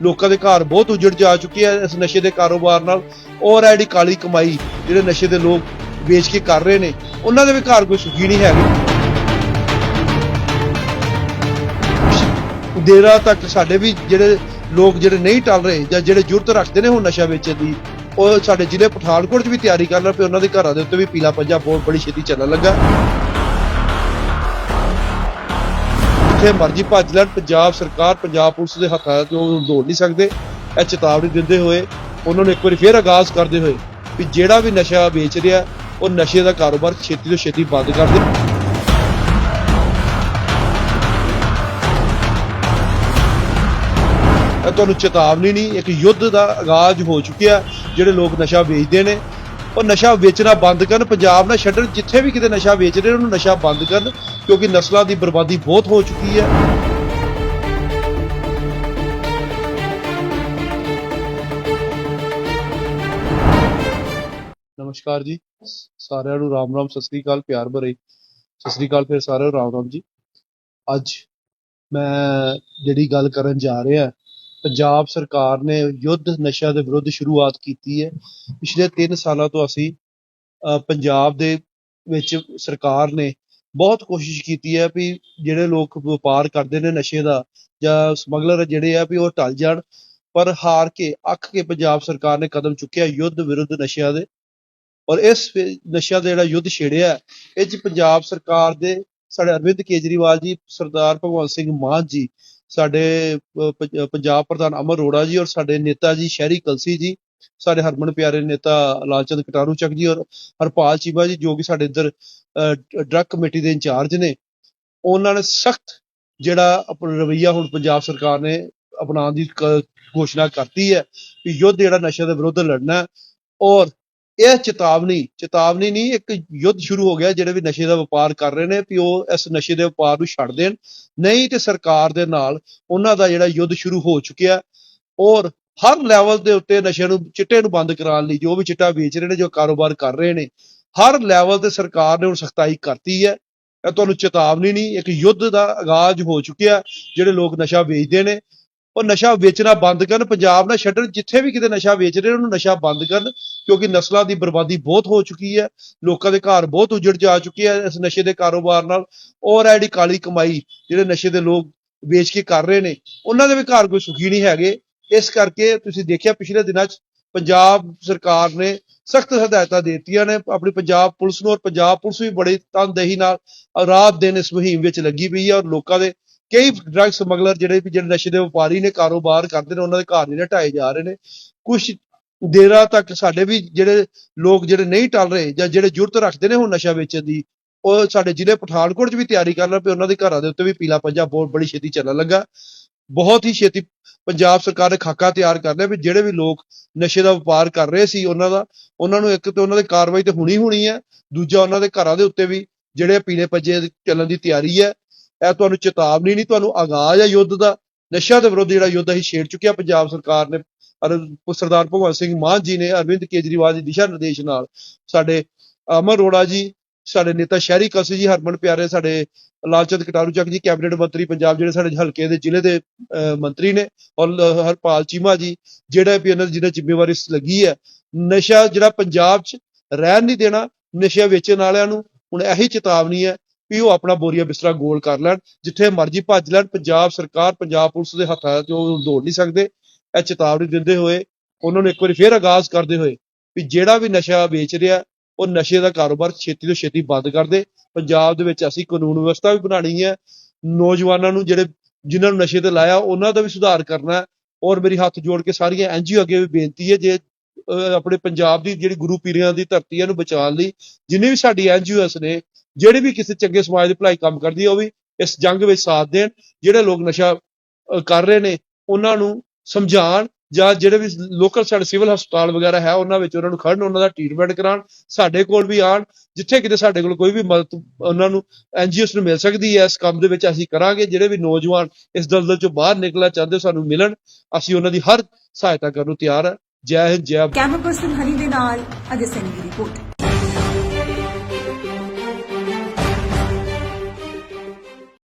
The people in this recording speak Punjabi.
ਲੋਕਾਂ ਦੇ ਘਰ ਬਹੁਤ ਉਜੜ ਜਾ ਚੁੱਕੇ ਆ ਇਸ ਨਸ਼ੇ ਦੇ ਕਾਰੋਬਾਰ ਨਾਲ। ਔਰ ਐਡੀ ਕਾਲੀ ਕਮਾਈ ਜਿਹੜੇ ਨਸ਼ੇ ਦੇ ਲੋਕ ਵੇਚ ਕੇ ਕਰ ਰਹੇ ਨੇ, ਉਹਨਾਂ ਦੇ ਵੀ ਘਰ ਕੋਈ ਸੁਖੀ ਨਹੀਂ ਹੈਗੇ। ਦੇਰਾ ਤੱਕ ਸਾਡੇ ਵੀ ਜਿਹੜੇ ਲੋਕ ਜਿਹੜੇ ਨਹੀਂ ਟਲ ਰਹੇ ਜਾਂ ਜਿਹੜੇ ਜੁਰਤ ਰੱਖਦੇ ਨੇ ਹੁਣ ਨਸ਼ਾ ਵੇਚਣ ਦੀ, ਉਹ ਸਾਡੇ ਜ਼ਿਲ੍ਹੇ ਪਠਾਨਕੋਟ 'ਚ ਵੀ ਤਿਆਰੀ ਕਰ ਰਹੇ ਪਏ ਉਹਨਾਂ ਦੇ ਘਰਾਂ ਦੇ ਉੱਤੇ ਵੀ ਪੀਲਾ ਪੰਜਾ ਬਹੁਤ ਬੜੀ ਛੇਤੀ ਚੱਲਣ ਲੱਗਾ। ਜਿੱਥੇ ਮਰਜ਼ੀ ਭੱਜ ਲੈਣ, ਪੰਜਾਬ ਸਰਕਾਰ ਪੰਜਾਬ ਪੁਲਿਸ ਦੇ ਹੱਥਾਂ ਤੋਂ ਦੌੜ ਨਹੀਂ ਸਕਦੇ, ਇਹ ਚੇਤਾਵਨੀ ਦਿੰਦੇ ਹੋਏ ਉਹਨਾਂ ਨੂੰ ਇੱਕ ਵਾਰੀ ਫੇਰ ਆਗਾਜ਼ ਕਰਦੇ ਹੋਏ ਵੀ ਜਿਹੜਾ ਵੀ ਨਸ਼ਾ ਵੇਚ ਰਿਹਾ, ਉਹ ਨਸ਼ੇ ਦਾ ਕਾਰੋਬਾਰ ਛੇਤੀ ਤੋਂ ਛੇਤੀ ਬੰਦ ਕਰ ਦੇ। ਤੁਹਾਨੂੰ ਚੇਤਾਵਨੀ ਨਹੀਂ, ਇੱਕ ਯੁੱਧ ਦਾ ਆਗਾਜ਼ ਹੋ ਚੁੱਕਿਆ, ਜਿਹੜੇ ਲੋਕ ਨਸ਼ਾ ਵੇਚਦੇ ਨੇ। ਉਹ ਨਸ਼ਾ ਵੇਚਣਾ ਬੰਦ ਕਰਨ, ਪੰਜਾਬ ਨਾਲ ਛੱਡਣ, ਜਿੱਥੇ ਵੀ ਕਿਤੇ ਨਸ਼ਾ ਵੇਚ ਰਹੇ ਉਹਨੂੰ ਨਸ਼ਾ ਬੰਦ ਕਰਨ ਕਿਉਂਕਿ ਨਸਲਾਂ ਦੀ ਬਰਬਾਦੀ ਬਹੁਤ ਹੋ ਚੁੱਕੀ ਹੈ। ਨਮਸਕਾਰ ਜੀ। ਸਾਰਿਆਂ ਨੂੰ ਰਾਮ ਰਾਮ ਸਤਿ ਸ੍ਰੀ ਅਕਾਲ ਪਿਆਰ ਭਰੇ। ਸਤਿ ਸ੍ਰੀ ਅਕਾਲ ਫਿਰ ਸਾਰਿਆਂ ਨੂੰ ਰਾਮ ਰਾਮ ਜੀ। ਅੱਜ ਮੈਂ ਜਿਹੜੀ ਗੱਲ ਕਰਨ ਜਾ ਰਿਹਾ ਪੰਜਾਬ ਸਰਕਾਰ ਨੇ ਯੁੱਧ ਨਸ਼ਾ ਦੇ ਵਿਰੁੱਧ ਸ਼ੁਰੂਆਤ ਕੀਤੀ ਹੈ। ਪਿਛਲੇ 3 ਸਾਲਾਂ ਤੋਂ ਅਸੀਂ ਅਹ, ਪੰਜਾਬ ਦੇ ਵਿੱਚ ਸਰਕਾਰ ਨੇ ਬਹੁਤ ਕੋਸ਼ਿਸ਼ ਕੀਤੀ ਹੈ ਵੀ ਜਿਹੜੇ ਲੋਕ ਵਪਾਰ ਕਰਦੇ ਨੇ ਨਸ਼ੇ ਦਾ ਜਾਂ ਸਮਗਲਰ ਜਿਹੜੇ ਆ ਵੀ ਉਹ ਟਲ ਜਾਣ, ਪਰ ਹਾਰ ਕੇ ਅੱਖ ਕੇ ਪੰਜਾਬ ਸਰਕਾਰ ਨੇ ਕਦਮ ਚੁੱਕਿਆ ਯੁੱਧ ਵਿਰੁੱਧ ਨਸ਼ਿਆਂ ਦੇ। ਔਰ ਇਸ ਨਸ਼ਿਆਂ ਦਾ ਜਿਹੜਾ ਯੁੱਧ ਛੇੜਿਆ, ਇਹ ਚ ਪੰਜਾਬ ਸਰਕਾਰ ਦੇ ਸਾਡੇ ਅਰਵਿੰਦ ਕੇਜਰੀਵਾਲ ਜੀ, ਸਰਦਾਰ ਭਗਵੰਤ ਸਿੰਘ ਮਾਨ ਜੀ, ਸਾਡੇ ਪੰਜਾਬ ਪ੍ਰਧਾਨ ਅਮਰ ਅਰੋੜਾ ਜੀ ਔਰ ਸਾਡੇ ਨੇਤਾ ਜੀ ਸ਼ਹਿਰੀ ਕਲਸੀ ਜੀ ਸਾਡੇ ਹਰਮਨ ਪਿਆਰੇ ਨੇਤਾ ਲਾਲਚੰਦ ਕਟਾਰੂ ਚੱਕ ਜੀ ਔਰ ਹਰਪਾਲ ਚੀਮਾ ਜੀ, ਜੋ ਕਿ ਸਾਡੇ ਇੱਧਰ ਡਰੱਗ ਕਮੇਟੀ ਦੇ ਇੰਚਾਰਜ ਨੇ, ਉਹਨਾਂ ਨੇ ਸਖਤ ਜਿਹੜਾ ਆਪਣਾ ਰਵਈਆ ਹੁਣ ਪੰਜਾਬ ਸਰਕਾਰ ਨੇ ਅਪਣਾਉਣ ਦੀ ਘੋਸ਼ਣਾ ਕਰਤੀ ਹੈ ਕਿ ਯੁੱਧ ਜਿਹੜਾ ਨਸ਼ੇ ਦੇ ਵਿਰੁੱਧ ਲੜਨਾ ਔਰ ਇਹ ਚੇਤਾਵਨੀ ਚੇਤਾਵਨੀ ਨਹੀਂ, ਇੱਕ ਯੁੱਧ ਸ਼ੁਰੂ ਹੋ ਗਿਆ ਜਿਹੜੇ ਵੀ ਨਸ਼ੇ ਦਾ ਵਪਾਰ ਕਰ ਰਹੇ ਨੇ ਵੀ ਉਹ ਇਸ ਨਸ਼ੇ ਦੇ ਵਪਾਰ ਨੂੰ ਛੱਡ ਦੇਣ, ਨਹੀਂ ਤੇ ਸਰਕਾਰ ਦੇ ਨਾਲ ਉਹਨਾਂ ਦਾ ਜਿਹੜਾ ਯੁੱਧ ਸ਼ੁਰੂ ਹੋ ਚੁੱਕਿਆ ਔਰ ਹਰ ਲੈਵਲ ਦੇ ਉੱਤੇ ਨਸ਼ੇ ਨੂੰ, ਚਿੱਟੇ ਨੂੰ ਬੰਦ ਕਰਾਉਣ ਲਈ ਜੋ ਵੀ ਚਿੱਟਾ ਵੇਚ ਰਹੇ ਨੇ, ਜੋ ਕਾਰੋਬਾਰ ਕਰ ਰਹੇ ਨੇ, ਹਰ ਲੈਵਲ ਤੇ ਸਰਕਾਰ ਨੇ ਹੁਣ ਸਖਤਾਈ ਕਰਤੀ ਹੈ। ਇਹ ਤੁਹਾਨੂੰ ਚੇਤਾਵਨੀ ਨਹੀਂ, ਇੱਕ ਯੁੱਧ ਦਾ ਆਗਾਜ਼ ਹੋ ਚੁੱਕਿਆ ਜਿਹੜੇ ਲੋਕ ਨਸ਼ਾ ਵੇਚਦੇ ਨੇ। ਉਹ ਨਸ਼ਾ ਵੇਚਣਾ ਬੰਦ ਕਰਨ, ਪੰਜਾਬ ਨਾਲ ਛੱਡਣ, ਜਿੱਥੇ ਵੀ ਕਿਤੇ ਨਸ਼ਾ ਵੇਚ ਰਹੇ ਉਹਨੂੰ ਨਸ਼ਾ ਬੰਦ ਕਰਨ, ਕਿਉਂਕਿ ਨਸਲਾਂ ਦੀ ਬਰਬਾਦੀ ਬਹੁਤ ਹੋ ਚੁੱਕੀ ਹੈ, ਲੋਕਾਂ ਦੇ ਘਰ ਬਹੁਤ ਉਜੜ ਜਾ ਚੁੱਕੇ ਹੈ ਇਸ ਨਸ਼ੇ ਦੇ ਕਾਰੋਬਾਰ ਨਾਲ। ਔਰ ਐਡੀ ਕਾਲੀ ਕਮਾਈ, ਜਿਹੜੇ ਨਸ਼ੇ ਦੇ ਲੋਕ ਵੇਚ ਕੇ ਕਰ ਰਹੇ ਨੇ, ਉਹਨਾਂ ਦੇ ਵੀ ਘਰ ਕੋਈ ਸੁਖੀ ਨਹੀਂ ਹੈਗੇ। ਇਸ ਕਰਕੇ ਤੁਸੀਂ ਦੇਖਿਆ ਪਿਛਲੇ ਦਿਨਾਂ 'ਚ ਪੰਜਾਬ ਸਰਕਾਰ ਨੇ ਸਖਤ ਹਦਾਇਤਾਂ ਦੇ ਦਿੱਤੀਆਂ ਨੇ, ਆਪਣੀ ਪੰਜਾਬ ਪੁਲਿਸ ਨੂੰ ਔਰ ਪੰਜਾਬ ਪੁਲਿਸ ਵੀ ਬੜੀ ਤਨਦੇਹੀ ਨਾਲ ਰਾਤ ਦਿਨ ਇਸ ਮੁਹਿੰਮ ਵਿੱਚ ਲੱਗੀ ਪਈ ਹੈ ਔਰ ਲੋਕਾਂ ਦੇ ਕਈ ਡਰੱਗ ਸਮਗਲਰ ਜਿਹੜੇ ਵੀ ਜਿਹੜੇ ਨਸ਼ੇ ਦੇ ਵਪਾਰੀ ਨੇ, ਕਾਰੋਬਾਰ ਕਰਦੇ ਨੇ, ਉਹਨਾਂ ਦੇ ਘਰ ਜਿਹੜੇ ਢਾਏ ਜਾ ਰਹੇ ਨੇ। ਕੁਝ ਦੇਰਾਂ ਤੱਕ ਸਾਡੇ ਵੀ ਜਿਹੜੇ ਲੋਕ ਜਿਹੜੇ ਨਹੀਂ ਟਲ ਰਹੇ ਜਾਂ ਜਿਹੜੇ ਜੁਰਤ ਰੱਖਦੇ ਨੇ ਹੁਣ ਨਸ਼ਾ ਵੇਚਣ ਦੀ, ਉਹ ਸਾਡੇ ਜ਼ਿਲ੍ਹੇ ਪਠਾਨਕੋਟ 'ਚ ਵੀ ਤਿਆਰੀ ਕਰ ਰਹੇ ਪਏ ਉਹਨਾਂ ਦੇ ਘਰਾਂ ਦੇ ਉੱਤੇ ਵੀ ਪੀਲਾ ਪੰਜਾ ਬਹੁਤ ਬੜੀ ਛੇਤੀ ਚੱਲਣ ਲੱਗਾ। ਬਹੁਤ ਹੀ ਛੇਤੀ ਪੰਜਾਬ ਸਰਕਾਰ ਨੇ ਖਾਕਾ ਤਿਆਰ ਕਰ ਲਿਆ ਵੀ ਜਿਹੜੇ ਵੀ ਲੋਕ ਨਸ਼ੇ ਦਾ ਵਪਾਰ ਕਰ ਰਹੇ ਸੀ ਉਹਨਾਂ ਦਾ, ਉਹਨਾਂ ਨੂੰ ਇੱਕ ਤੇ ਉਹਨਾਂ ਦੀ ਕਾਰਵਾਈ ਤੇ ਹੁਣੀ ਹੋਣੀ ਹੈ, ਦੂਜਾ ਉਹਨਾਂ ਦੇ ਘਰਾਂ ਦੇ ਉੱਤੇ ਵੀ ਜਿਹੜੇ ਪੀਲੇ ਪੰਜੇ ਚੱਲਣ ਦੀ ਤਿਆਰੀ ਹੈ। ਇਹ ਤੁਹਾਨੂੰ ਚੇਤਾਵਨੀ ਨਹੀਂ, ਤੁਹਾਨੂੰ ਆਗਾਜ਼ ਹੈ ਯੁੱਧ ਦਾ। ਨਸ਼ਾ ਦੇ ਵਿਰੁੱਧ ਜਿਹੜਾ ਯੁੱਧ ਅਸੀਂ ਛੇੜ ਚੁੱਕਿਆ ਪੰਜਾਬ ਸਰਕਾਰ ਨੇ ਸਰਦਾਰ ਭਗਵੰਤ ਸਿੰਘ ਮਾਨ ਜੀ ਨੇ, ਅਰਵਿੰਦ ਕੇਜਰੀਵਾਲ ਦੇ ਦਿਸ਼ਾ ਨਿਰਦੇਸ਼ ਨਾਲ ਸਾਡੇ ਅਮਰ ਅਰੋੜਾ ਜੀ ਸਾਡੇ ਨੇਤਾ ਸ਼ਹਿਰੀ ਕਲਸੀ ਜੀ ਹਰਮਨ ਪਿਆਰੇ ਸਾਡੇ ਲਾਲਚੰਦ ਕਟਾਰੂ ਚੱਕ ਜੀ ਕੈਬਨਿਟ ਮੰਤਰੀ ਪੰਜਾਬ ਜਿਹੜੇ ਸਾਡੇ ਹਲਕੇ ਦੇ ਜ਼ਿਲ੍ਹੇ ਦੇ ਅਹ, ਮੰਤਰੀ ਨੇ ਔਰ ਹਰਪਾਲ ਚੀਮਾ ਜੀ ਜਿਹੜਾ ਵੀ ਇਹਨਾਂ ਦੀ ਜਿਹਨਾਂ ਜ਼ਿੰਮੇਵਾਰੀ ਲੱਗੀ ਹੈ ਨਸ਼ਾ ਜਿਹੜਾ ਪੰਜਾਬ 'ਚ ਰਹਿਣ ਨਹੀਂ ਦੇਣਾ ਨਸ਼ਾ ਵੇਚਣ ਵਾਲਿਆਂ ਨੂੰ ਹੁਣ ਇਹੀ ਚੇਤਾਵਨੀ ਹੈ ਵੀ ਉਹ ਆਪਣਾ ਬੋਰੀਆ ਬਿਸਤਰਾ ਗੋਲ ਕਰ ਲੈਣ ਜਿੱਥੇ ਮਰਜ਼ੀ ਭੱਜ ਲੈਣ ਪੰਜਾਬ ਸਰਕਾਰ ਪੰਜਾਬ ਪੁਲਿਸ ਦੇ ਹੱਥਾਂ ਤੋਂ ਦੌੜ ਨਹੀਂ ਸਕਦੇ ਇਹ ਚੇਤਾਵਨੀ ਦਿੰਦੇ ਹੋਏ ਉਹਨਾਂ ਨੂੰ ਇੱਕ ਵਾਰੀ ਫੇਰ ਆਗਾਜ਼ ਕਰਦੇ ਹੋਏ ਵੀ ਜਿਹੜਾ ਵੀ ਨਸ਼ਾ ਵੇਚ ਰਿਹਾ ਉਹ ਨਸ਼ੇ ਦਾ ਕਾਰੋਬਾਰ ਛੇਤੀ ਤੋਂ ਛੇਤੀ ਬੰਦ ਕਰ ਦੇ। ਪੰਜਾਬ ਦੇ ਵਿੱਚ ਅਸੀਂ ਕਾਨੂੰਨ ਵਿਵਸਥਾ ਵੀ ਬਣਾਉਣੀ ਹੈ। ਨੌਜਵਾਨਾਂ ਨੂੰ ਜਿਹੜੇ, ਜਿਨ੍ਹਾਂ ਨੂੰ ਨਸ਼ੇ ਤੇ ਲਾਇਆ, ਉਹਨਾਂ ਦਾ ਵੀ ਸੁਧਾਰ ਕਰਨਾ ਔਰ ਮੇਰੀ ਹੱਥ ਜੋੜ ਕੇ ਸਾਰੀਆਂ ਐਨਜੀਓ ਅੱਗੇ ਵੀ ਬੇਨਤੀ ਹੈ ਜੇ ਆਪਣੇ ਪੰਜਾਬ ਦੀ ਜਿਹੜੀ ਗੁਰੂ ਪੀਰਾਂ ਦੀ ਧਰਤੀ ਹੈ ਨੂੰ ਬਚਾਉਣ ਲਈ, ਜਿੰਨੇ ਵੀ ਸਾਡੀ ਐਨਜੀਓਸ ਨੇ, ਜਿਹੜੇ ਵੀ ਕਿਸੇ ਚੰਗੇ ਸਮਾਜ ਦੀ ਭਲਾਈ ਕੰਮ ਕਰਦੀ ਹੈ, ਉਹ ਵੀ ਇਸ ਜੰਗ ਵਿੱਚ ਸਾਥ ਦੇਣ। ਜਿਹੜੇ ਲੋਕ ਨਸ਼ਾ ਕਰ ਰਹੇ ਨੇ, ਉਹਨਾਂ ਨੂੰ ਸਮਝਾਉਣ ਜਾਂ ਜਿਹੜੇ ਵੀ ਲੋਕਲ ਸਾਡੇ ਸਿਵਲ ਹਸਪਤਾਲ ਵਗੈਰਾ ਹੈ, ਉਹਨਾਂ ਵਿੱਚ ਉਹਨਾਂ ਨੂੰ ਖੜਨ ਉਹਨਾਂ ਦਾ ਟ੍ਰੀਟਮੈਂਟ ਕਰਾਉਣ, ਸਾਡੇ ਕੋਲ ਵੀ ਆਣ ਜਿੱਥੇ ਕਿਤੇ ਸਾਡੇ ਕੋਲ ਕੋਈ ਵੀ ਮਦਦ, ਉਹਨਾਂ ਨੂੰ ਐਨਜੀਓਸ ਨੂੰ ਮਿਲ ਸਕਦੀ ਹੈ, ਇਸ ਕੰਮ ਦੇ ਵਿੱਚ ਅਸੀਂ ਕਰਾਂਗੇ, ਜਿਹੜੇ ਵੀ ਨੌਜਵਾਨ ਇਸ ਦਲਦਲ ਚੋਂ ਬਾਹਰ ਨਿਕਲਣਾ ਚਾਹੁੰਦੇ ਸਾਨੂੰ ਮਿਲਣ, ਅਸੀਂ ਉਹਨਾਂ ਦੀ ਹਰ ਸਹਾਇਤਾ ਕਰਨ ਨੂੰ ਤਿਆਰ ਹੈ। ਜੈ ਹਿੰਦ, ਜੈ ਕੈਮਰਾ ਪਰਸਨ ਹਨੀ ਦੇ ਨਾਲ ਅਜੇ ਸਿੰਘ ਦੀ ਰਿਪੋਰਟ।